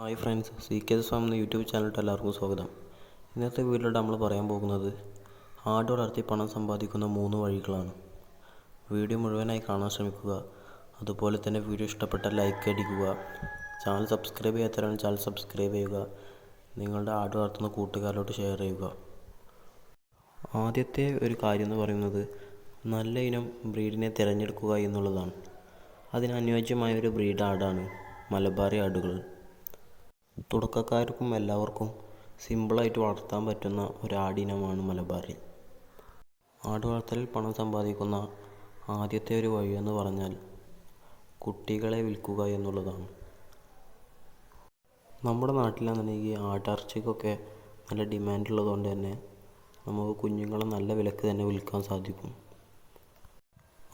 Hi friends C K farm എന്ന YouTube ചാനലിട്ട് എല്ലാവർക്കും സ്വാഗതം. ഇന്നത്തെ വീഡിയോയിൽ നമ്മൾ പറയാൻ പോകുന്നത് ആട് വളർത്തി പണം സമ്പാദിക്കുന്ന മൂന്ന് വഴികളാണ്. വീഡിയോ മുഴുവനായി കാണാൻ ശ്രമിക്കുക. അതുപോലെ തന്നെ വീഡിയോ ഇഷ്ടപ്പെട്ടാൽ ലൈക്ക് അടിക്കുക. ചാനൽ സബ്സ്ക്രൈബ് ചെയ്യാത്തവരാണ് ചാനൽ സബ്സ്ക്രൈബ് ചെയ്യുക. നിങ്ങളുടെ ആട് വളർത്തുന്ന കൂട്ടുകാരിലോട്ട് ഷെയർ ചെയ്യുക. ആദ്യത്തെ ഒരു കാര്യം എന്ന് പറയുന്നത് നല്ല ഇനം ബ്രീഡിനെ തിരഞ്ഞെടുക്കുക എന്നുള്ളതാണ്. അതിന് അനുയോജ്യമായ ഒരു ബ്രീഡ് ആടാണ് മലബാറി ആടുകൾ. തുടക്കക്കാർക്കും എല്ലാവർക്കും സിമ്പിളായിട്ട് വളർത്താൻ പറ്റുന്ന ഒരു ആടിനമാണ് മലബാറി. ആട് വളർത്തലിൽ പണം സമ്പാദിക്കുന്ന ആദ്യത്തെ ഒരു വഴി എന്ന് പറഞ്ഞാൽ കുട്ടികളെ വിൽക്കുക എന്നുള്ളതാണ്. നമ്മുടെ നാട്ടിലാണെന്നുണ്ടെങ്കിൽ ആട്ടിറച്ചിക്കൊക്കെ നല്ല ഡിമാൻഡ് ഉള്ളതുകൊണ്ട് തന്നെ നമുക്ക് കുഞ്ഞുങ്ങളെ നല്ല വിലക്ക് തന്നെ വിൽക്കാൻ സാധിക്കും.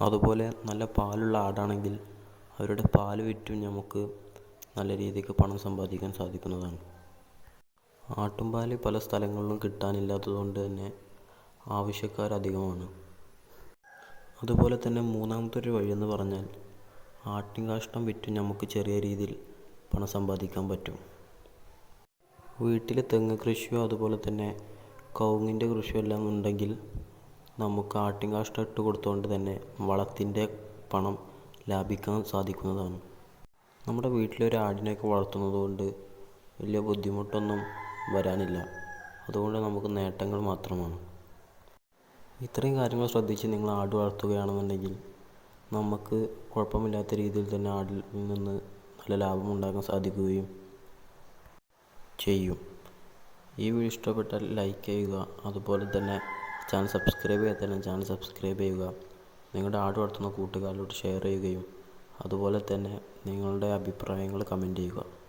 അതുപോലെ നല്ല പാലുള്ള ആടാണെങ്കിൽ അവരുടെ പാൽ വിറ്റും നമുക്ക് നല്ല രീതിക്ക് പണം സമ്പാദിക്കാൻ സാധിക്കുന്നതാണ്. ആട്ടുംപാൽ പല സ്ഥലങ്ങളിലും കിട്ടാനില്ലാത്തതുകൊണ്ട് തന്നെ ആവശ്യക്കാർ അധികമാണ്. അതുപോലെ തന്നെ മൂന്നാമത്തെ ഒരു വഴി എന്ന് പറഞ്ഞാൽ ആട്ടിൻ വിറ്റ് നമുക്ക് ചെറിയ രീതിയിൽ പണം സമ്പാദിക്കാൻ പറ്റും. വീട്ടിലെ തെങ്ങ് കൃഷിയോ അതുപോലെ തന്നെ കവുങ്ങിന്റെ കൃഷിയോ എല്ലാം ഉണ്ടെങ്കിൽ നമുക്ക് ആട്ടിൻ കാഷ്ടം ഇട്ട് കൊടുത്തുകൊണ്ട് തന്നെ വളത്തിന്റെ പണം ലാഭിക്കാൻ സാധിക്കുന്നതാണ്. നമ്മുടെ വീട്ടിലൊരു ആടിനെയൊക്കെ വളർത്തുന്നത് കൊണ്ട് വലിയ ബുദ്ധിമുട്ടൊന്നും വരാനില്ല. അതുകൊണ്ട് നമുക്ക് നേട്ടങ്ങൾ മാത്രമാണ്. ഇത്രയും കാര്യങ്ങൾ ശ്രദ്ധിച്ച് നിങ്ങൾ ആട് വളർത്തുകയാണെന്നുണ്ടെങ്കിൽ നമുക്ക് കുഴപ്പമില്ലാത്ത രീതിയിൽ തന്നെ ആടിൽ നിന്ന് നല്ല ലാഭം ഉണ്ടാക്കാൻ സാധിക്കുകയും ചെയ്യും. ഈ വീഡിയോ ഇഷ്ടപ്പെട്ടാൽ ലൈക്ക് ചെയ്യുക അതുപോലെ തന്നെ ചാനൽ സബ്സ്ക്രൈബ് ചെയ്യാത്ത ചാനൽ സബ്സ്ക്രൈബ് ചെയ്യുക. നിങ്ങളുടെ ആട് വളർത്തുന്ന കൂട്ടുകാരോട് ഷെയർ ചെയ്യുകയും അതുപോലെ തന്നെ നിങ്ങളുടെ അഭിപ്രായങ്ങൾ കമന്റ് ചെയ്യുക.